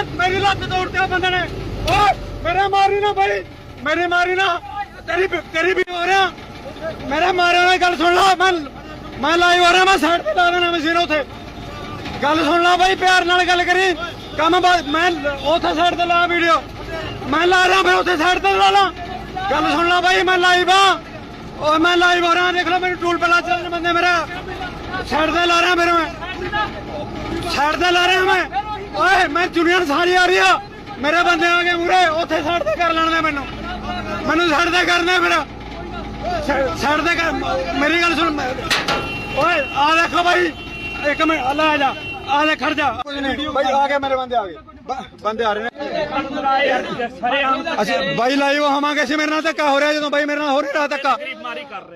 ਓਏ ਮੇਰੀ ਲੱਤ ਤੋੜਤੇ ਆ ਬੰਦੇ ਨੇ। ਓਏ, ਮੇਰੇ ਮਾਰੀ ਨਾ ਬਾਈ। ਮੇਰੇ ਮਾਰੀ ਨਾ। ਤੇਰੀ ਤੇਰੀ ਵੀ ਹੋ ਰਿਹਾ। ਮੇਰੇ ਮਾਰਿਆ ਨਾਲ ਗੱਲ ਸੁਣ ਲਾ। ਮੈਂ ਮੈਂ ਲਾਈਵ ਹੋ ਰਿਹਾ, ਮੈਂ ਸਾਈਡ ਤੇ ਲਾ ਦੇਣਾ ਮਸ਼ੀਨ ਉਥੇ। ਗੱਲ ਸੁਣ ਲਾ ਬਾਈ, ਪਿਆਰ ਨਾਲ ਗੱਲ ਕਰੀ। ਕੰਮ ਬਾ- ਮੈਂ ਉੱਥੇ ਸਾਈਡ ਤੇ ਲਾ ਵੀਡੀਓ ਮੈਂ ਲਾ ਰਿਹਾ ਫਿਰ ਉੱਥੇ ਸਾਈਡ ਤੇ ਲਾ ਲਾ। ਗੱਲ ਸੁਣ ਲਾ ਬਾਈ, ਮੈਂ ਲਾਈਵ ਆ। ਓਏ, ਮੈਂ ਲਾਈਵ ਹੋ ਰਿਹਾ, ਦੇਖ ਲਓ ਮੈਨੂੰ ਟੂਲ ਪਲਾ ਚੱਲਣ ਬੰਦੇ ਮੇਰਾ। ਸਾਈਡ ਤੇ ਲਾ ਰਿਹਾ ਮੇਰੇ ਮੈਂ। ਸਾਈਡ ਤੇ ਲਾ ਰਿਹਾ ਮੈਂ। ਓਏ, ਮੈਂ ਜੁਨੀਅਰ ਸਾਰੀ ਆ ਰਹੀ ਆ। ਮੇਰੇ ਬੰਦੇ ਆ ਗਏ ਮੂਰੇ, ਉੱਥੇ ਸਾਈਡ ਤੇ ਕਰ ਲੈਣ ਦੇ ਮੈਨੂੰ। ਮੈਨੂੰ ਸਾਈਡ ਤੇ ਕਰਨਾ ਮੇਰਾ ਸਾਈਡ ਤੇ ਕਰ, ਮੇਰੀ ਗੱਲ ਸੁਣ ਓਏ, ਆ ਦੇਖੋ ਬਾਈ। ਇੱਕ ਮਿੰਟ, ਆ ਜਾ। ਆ ਲੈ, ਖੜ ਜਾ। ਕੁਝ ਨਹੀਂ ਬਾਈ ਆ ਗਏ ਮੇਰੇ ਬੰਦੇ, ਆ ਗਏ। ਬੰਦੇ ਆ ਰਹੇ ਨੇ। ਅੱਛਾ ਬਾਈ ਲਾਈਵ ਹਮਾਂਗੇ ਸੀ ਮੇਰੇ ਨਾਲ ਧੱਕਾ ਹੋ ਰਿਹਾ ਜਦੋਂ ਬਾਈ ਮੇਰੇ ਨਾਲ ਹੋ ਰਿਹਾ ਧੱਕਾ।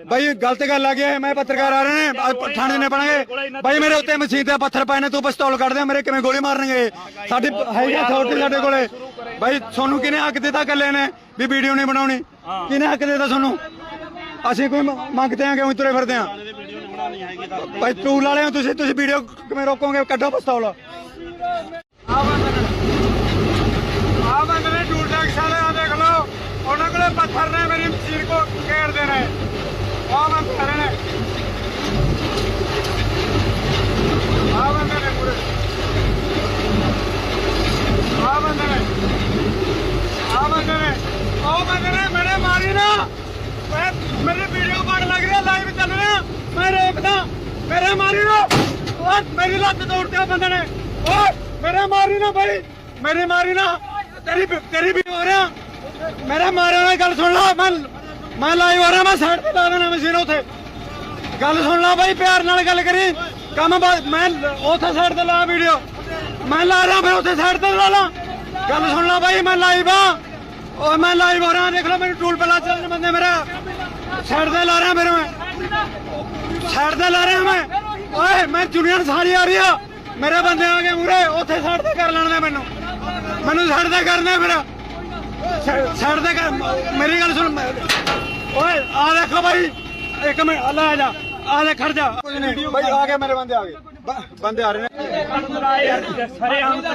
ਬਾਈ ਗਲਤ ਗੱਲ ਆ ਗਈ ਹੈ ਮੈਂ ਪੱਤਰਕਾਰ ਆ ਰਹੇ ਨੇ ਥਾਣੇ ਨੇ ਬਣਾਂਗੇ ਬਾਈ ਮੇਰੇ ਉੱਤੇ ਮਸ਼ੀਨ ਤੇ ਪੱਥਰ ਪਾਏ ਨੇ ਤੂੰ ਪਿਸਤੌਲ ਕੱਢ ਦੇ ਮੇਰੇ ਕਿਵੇਂ ਗੋਲੀ ਮਾਰਨਗੇ? ਸਾਡੀ ਹੈਗੀ ਅਥਾਰਟੀ ਸਾਡੇ ਕੋਲੇ। ਬਾਈ ਤੁਹਾਨੂੰ ਕਿਹਨੇ ਹੱਕ ਦਿੱਤਾ ਗੱਲੇ ਨੇ ਵੀ ਵੀਡੀਓ ਨਹੀਂ ਬਣਾਉਣੀ? ਕਿਹਨੇ ਹੱਕ ਦਿੱਤਾ ਤੁਹਾਨੂੰ? ਅਸੀਂ ਕੋਈ ਮੰਗਦੇ ਆਂ ਕਿ ਤੁਰੇ ਫਿਰਦੇ ਆਂ ਬਾਈ ਟੂਲ ਵਾਲੇ ਹੋ ਤੁਸੀਂ ਤੁਸੀਂ ਵੀਡੀਓ ਕਿਵੇਂ ਰੋਕੋਗੇ? ਕੱਢੋ ਪਿਸਤੌਲ। ਆ ਬੰਦੇ ਨੇ ਟੂਲ ਟੈਕਸ ਵਾਲੇ ਆ ਦੇਖ ਲਓ। ਉਹਨਾਂ ਕੋਲੇ ਪੱਥਰ ਨੇ ਮੇਰੀ ਮਸ਼ੀਨ ਕੋ ਘੇਰਦੇ ਨੇ ਆ ਬੰਦੇ ਖੜੇ ਨੇ ਆ ਬੰਦੇ ਨੇ ਪੂਰੇ ਆ ਬੰਦੇ ਨੇ ਆ ਬੰਦੇ ਨੇ ਉਹ ਬੰਦੇ ਨੇ ਮੇਰੇ ਮਾਰੀ ਨਾ। ਮੈਂ ਮੇਰੀ ਵੀਡੀਓ ਬਣ ਲੱਗ ਰਿਹਾ ਲਾਈਵ ਚੱਲ ਰਿਹਾ। ਮੈਂ ਰੋਕਦਾ ਮੇਰੇ ਮਾਰੀ ਨਾ। ਓਏ, ਮੇਰੀ ਲੱਤ ਤੋੜਦੇ ਆ ਬੰਦੇ ਨੇ। ਓਏ। ਮੇਰੇ ਮਾਰੀ ਨਾ ਬਾਈ, ਮੇਰੀ ਮਾਰੀ ਨਾ। ਤੇਰੀ ਤੇਰੀ ਵੀ ਹੋ ਰਿਹਾ। ਮੇਰੇ ਮਾਰਿਆ ਨਾਲ ਗੱਲ ਸੁਣ ਲਾ, ਮੈਂ ਮੈਂ ਲਾਈਵ ਹੋ ਰਿਹਾ, ਮੈਂ ਸਾਈਡ ਤੇ ਲਾ ਦੇਣਾ ਮਸ਼ੀਨ ਉਥੇ। ਗੱਲ ਸੁਣ ਲਾ ਬਾਈ, ਪਿਆਰ ਨਾਲ ਗੱਲ ਕਰੀ। ਕੰਮ ਮੈਂ ਉੱਥੇ ਸਾਈਡ ਤੇ ਲਾ ਵੀਡੀਓ ਮੈਂ ਲਾ ਰਿਹਾ ਫਿਰ ਉੱਥੇ ਸਾਈਡ ਤੇ ਲਾ ਲਾ। ਗੱਲ ਸੁਣ ਲਾ ਬਾਈ, ਮੈਂ ਲਾਈਵ ਆ ਓਏ ਮੈਂ ਲਾਈਵ ਹੋ ਰਿਹਾ, ਦੇਖ ਲਓ ਮੈਨੂੰ ਟੂਲ ਪਲਾ ਚੱਲਣ ਬੰਦੇ ਮੇਰਾ। ਸਾਈਡ ਤੇ ਲਾ ਰਿਹਾ ਮੇਰੇ ਮੈਂ। ਸਾਈਡ ਤੇ ਲਾ ਰਿਹਾ ਮੈਂ। ਓਏ, ਮੈਂ ਜੁਨੀਅਰ ਸਾਰੀ ਆ ਰਹੀ ਆ। ਮੇਰੇ ਬੰਦੇ ਆ ਗਏ ਮੂਰੇ ਉੱਥੇ ਸਾਈਡ ਤੇ ਕਰ ਲੈਣ ਦੇ ਮੈਨੂੰ। ਮੈਨੂੰ ਸਾਈਡ ਤੇ ਕਰਨਾ ਮੇਰਾ ਸਾਈਡ ਤੇ ਕਰ, ਮੇਰੀ ਗੱਲ ਸੁਣ ਓਏ, ਆ ਦੇਖੋ ਬਾਈ, ਇੱਕ ਮਿੰਟ, ਲੈ ਜਾ, ਆ ਲੈ ਖੜ ਜਾ। ਕੁਝ ਨਹੀਂ, ਬਾਈ ਆ ਗਏ ਮੇਰੇ ਬੰਦੇ ਆ ਗਏ। ਬੰਦੇ ਆ ਰਹੇ ਨੇ।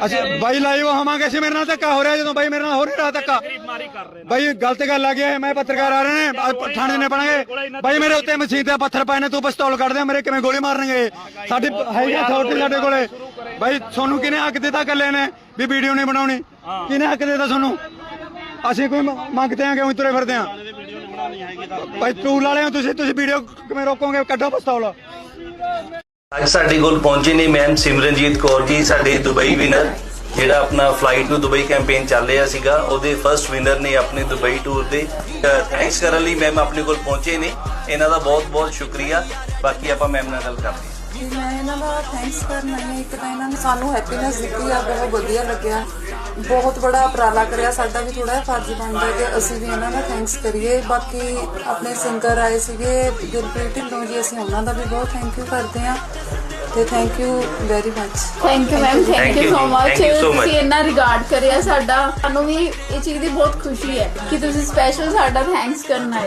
ਅੱਛਾ ਬਾਈ ਲਾਈਵ ਹਮਾਂਗੇ ਸੀ ਮੇਰੇ ਨਾਲ ਧੱਕਾ ਹੋ ਰਿਹਾ ਜਦੋਂ ਬਾਈ ਮੇਰੇ ਨਾਲ ਹੋ ਰਿਹਾ ਧੱਕਾ। ਬਾਈ ਗਲਤ ਗੱਲ ਆ ਹੈ ਮੈਂ ਪੱਤਰਕਾਰ ਆ ਰਹੇ ਨੇ ਥਾਣੇ ਨੇ ਬਣਾਂਗੇ ਬਾਈ ਮੇਰੇ ਉੱਤੇ ਮਸ਼ੀਨ ਤੇ ਪੱਥਰ ਪਾਏ ਨੇ ਤੂੰ ਪਿਸਤੌਲ ਕੱਢ ਦੇ ਮੇਰੇ ਕਿਵੇਂ ਗੋਲੀ ਮਾਰਨਗੇ? ਸਾਡੀ ਹੈਗੀ ਅਥਾਰਟੀ ਸਾਡੇ ਕੋਲੇ। ਬਾਈ ਤੁਹਾਨੂੰ ਕਿਹਨੇ ਹੱਕ ਦਿੱਤਾ ਗੱਲੇ ਨੇ ਵੀ ਵੀਡੀਓ ਨਹੀਂ ਬਣਾਉਣੀ? ਕਿਹਨੇ ਹੱਕ ਦਿੱਤਾ ਤੁਹਾਨੂੰ? ਅਸੀਂ ਕੋਈ ਮੰਗਦੇ ਆਂ ਕਿ ਤੁਰੇ ਫਿਰਦੇ ਆਂ ਬਾਈ ਟੂਲ ਵਾਲੇ ਹੋ ਤੁਸੀਂ ਤੁਸੀਂ ਵੀਡੀਓ ਕਿਵੇਂ ਰੋਕੋਗੇ? ਕੱਢੋ ਪਿਸਤੌਲ। ਅੱਜ ਸਾਡੇ ਕੋਲ ਪਹੁੰਚੇ ਨੇ ਮੈਮ ਸਿਮਰਨਜੀਤ ਕੌਰ ਜੀ, ਸਾਡੇ ਦੁਬਈ ਵਿਨਰ ਜਿਹੜਾ ਆਪਣਾ ਫਲਾਈਟ ਟੂ ਦੁਬਈ ਕੈਂਪੇਨ ਚੱਲ ਰਿਹਾ ਸੀਗਾ, ਉਹਦੇ ਫਰਸਟ ਵਿਨਰ ਨੇ ਆਪਣੇ ਦੁਬਈ ਟੂਰ ਦੇ। ਥੈਂਕਸ ਕਰਨ ਲਈ ਮੈਮ ਆਪਣੇ ਕੋਲ ਪਹੁੰਚੇ ਨੇ। ਇਹਨਾਂ ਦਾ ਬਹੁਤ ਬਹੁਤ ਸ਼ੁਕਰੀਆ। ਬਾਕੀ ਆਪਾਂ ਮੈਮ ਨਾਲ ਗੱਲ ਕਰਦੇ ਹਾਂ। ਮੈਂ ਇਹਨਾਂ ਦਾ ਥੈਂਕਸ ਕਰਨਾ ਹੈ। ਇੱਕ ਤਾਂ ਇਹਨਾਂ ਨੇ ਸਾਨੂੰ ਹੈਪੀਨੈਸ ਦਿੱਤੀ ਆ, ਬਹੁਤ ਵਧੀਆ ਲੱਗਿਆ। ਬਹੁਤ ਬੜਾ ਉਪਰਾਲਾ ਕਰਿਆ ਸਾਡਾ ਵੀ ਥੋੜਾ ਫਰਜ਼ ਬਣਦਾ ਕਿ ਅਸੀਂ ਵੀ ਇਹਨਾਂ ਦਾ ਥੈਂਕਸ ਕਰੀਏ। ਬਾਕੀ ਆਪਣੇ ਸਿੰਗਰ ਆਏ ਸੀਗੇ ਗੁਰਪ੍ਰੀਤ ਢਿੱਲੋਂ ਜੀ ਅਸੀਂ ਉਹਨਾਂ ਦਾ ਵੀ ਬਹੁਤ ਥੈਂਕ ਯੂ ਕਰਦੇ ਹਾਂ ਤੇ thank you very much thank you ma'am thank you so much. ਤੁਸੀਂ ਇੰਨਾ ਰਿਗਾਰਡ ਕਰਿਆ ਸਾਡਾ। ਸਾਨੂੰ ਵੀ ਇਹ ਚੀਜ਼ ਦੀ ਬਹੁਤ ਖੁਸ਼ੀ ਹੈ ਕਿ ਤੁਸੀਂ ਸਪੈਸ਼ਲ ਸਾਡਾ ਥੈਂਕਸ ਕਰਨਾ ਹੈ।